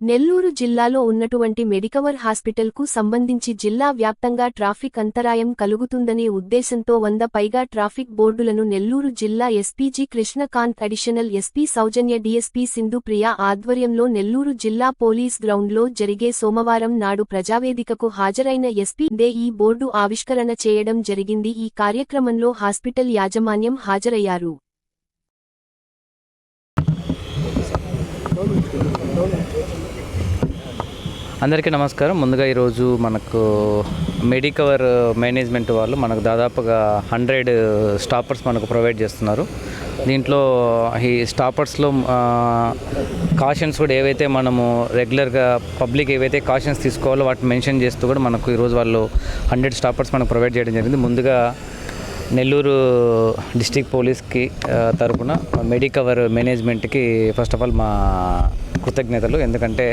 నెల్లూరు జిల్లాలో ఉన్నటువంటి మెడికవర్ హాస్పిటల్కు సంబంధించి జిల్లా వ్యాప్తంగా ట్రాఫిక్ అంతరాయం కలుగుతుందనే ఉద్దేశంతో వంద పైగా ట్రాఫిక్ బోర్డులను నెల్లూరు జిల్లా SPG Krishnakanth additional SP Soujanya DSP Sindhupriya ఆధ్వర్యంలో నెల్లూరు జిల్లా పోలీస్ గ్రౌండ్లో జరిగే సోమవారం నాడు ప్రజావేదికకు హాజరైన ఎస్పీ దే ఈ బోర్డు ఆవిష్కరణ చేయడం జరిగింది. ఈ కార్యక్రమంలో హాస్పిటల్ యాజమాన్యం హాజరయ్యారు. అందరికీ నమస్కారం. ముందుగా ఈరోజు మనకు మెడికవర్ మేనేజ్మెంట్ వాళ్ళు మనకు దాదాపుగా హండ్రెడ్ స్టాపర్స్ మనకు ప్రొవైడ్ చేస్తున్నారు. దీంట్లో ఈ స్టాపర్స్లో కాషన్స్ కూడా ఏవైతే మనము రెగ్యులర్గా పబ్లిక్ ఏవైతే కాషన్స్ తీసుకోవాలో వాటిని మెన్షన్ చేస్తూ కూడా మనకు ఈరోజు వాళ్ళు హండ్రెడ్ స్టాపర్స్ మనకు ప్రొవైడ్ చేయడం జరిగింది. ముందుగా నెల్లూరు డిస్టిక్ పోలీస్కి తరఫున తరపున మెడికవర్ మేనేజ్మెంట్కి ఫస్ట్ ఆఫ్ ఆల్ మా కృతజ్ఞతలు. ఎందుకంటే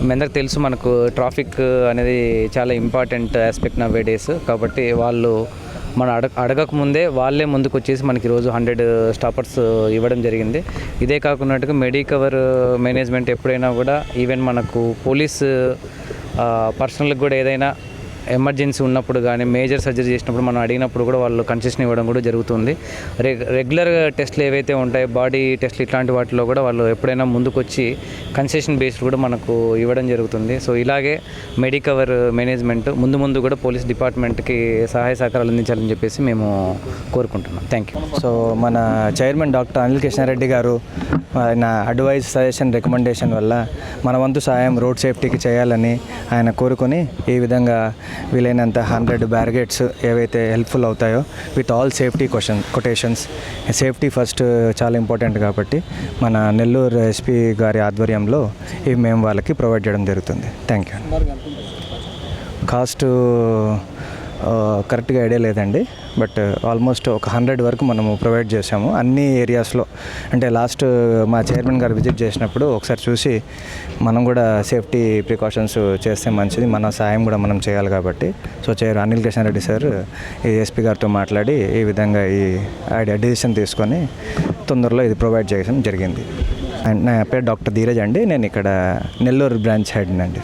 మీ అందరికి తెలుసు మనకు ట్రాఫిక్ అనేది చాలా ఇంపార్టెంట్ ఆస్పెక్ట్ నా డేస్ కాబట్టి వాళ్ళు మన అడగ అడగక ముందే వాళ్ళే ముందుకు వచ్చేసి మనకి రోజు హండ్రెడ్ స్టాపర్స్ ఇవ్వడం జరిగింది. ఇదే కాకున్నట్టుగా మెడికవర్ మేనేజ్మెంట్ ఎప్పుడైనా కూడా ఈవెన్ మనకు పోలీస్ పర్సనల్కి కూడా ఏదైనా ఎమర్జెన్సీ ఉన్నప్పుడు కానీ మేజర్ సర్జరీ చేసినప్పుడు మనం అడిగినప్పుడు కూడా వాళ్ళు కన్సెషన్ ఇవ్వడం కూడా జరుగుతుంది. రె రెగ్యులర్ టెస్ట్లు ఏవైతే ఉంటాయో బాడీ టెస్ట్లు ఇట్లాంటి వాటిలో కూడా వాళ్ళు ఎప్పుడైనా ముందుకొచ్చి కన్సెషన్ బేస్డ్ కూడా మనకు ఇవ్వడం జరుగుతుంది. సో ఇలాగే మెడికవర్ మేనేజ్మెంట్ ముందు ముందు కూడా పోలీస్ డిపార్ట్మెంట్కి సహాయ సహకారాలు అందించాలని చెప్పేసి మేము కోరుకుంటున్నాం. థ్యాంక్ యూ సో మన చైర్మన్ డాక్టర్ అనిల్ కృష్ణారెడ్డి గారు ఆయన అడ్వైజ్ సజెషన్ రికమెండేషన్ వల్ల మన వంతు సహాయం రోడ్ సేఫ్టీకి చేయాలని ఆయన కోరుకొని ఈ విధంగా వీలైనంత హండ్రెడ్ బ్యారిగేట్స్ ఏవైతే హెల్ప్ఫుల్ అవుతాయో with all safety question quotations safety first చాలా ఇంపార్టెంట్ కాబట్టి మన నెల్లూరు ఎస్పీ గారి ఆధ్వర్యంలో ఇవి మేము వాళ్ళకి ప్రొవైడ్ చేయడం జరుగుతుంది. థ్యాంక్ యూ కాస్ట్ కరెక్ట్గా ఐడియా లేదండి. బట్ ఆల్మోస్ట్ ఒక హండ్రెడ్ వరకు మనము ప్రొవైడ్ చేసాము అన్ని ఏరియాస్లో అంటే లాస్ట్ మా చైర్మన్ గారు విజిట్ చేసినప్పుడు ఒకసారి చూసి మనం కూడా సేఫ్టీ ప్రికాషన్స్ చేస్తే మంచిది. మన సాయం కూడా మనం చేయాలి కాబట్టి. So chair Anil Kishan Reddy sir ఈ ఎస్పీ గారితో మాట్లాడి ఈ విధంగా ఈ ఐడియా డిసిషన్ తీసుకొని తొందరలో ఇది ప్రొవైడ్ చేయడం జరిగింది. అండ్ నా పేరు డాక్టర్ ధీరజ్ అండి. నేను ఇక్కడ నెల్లూరు బ్రాంచ్ హెడ్ అండి.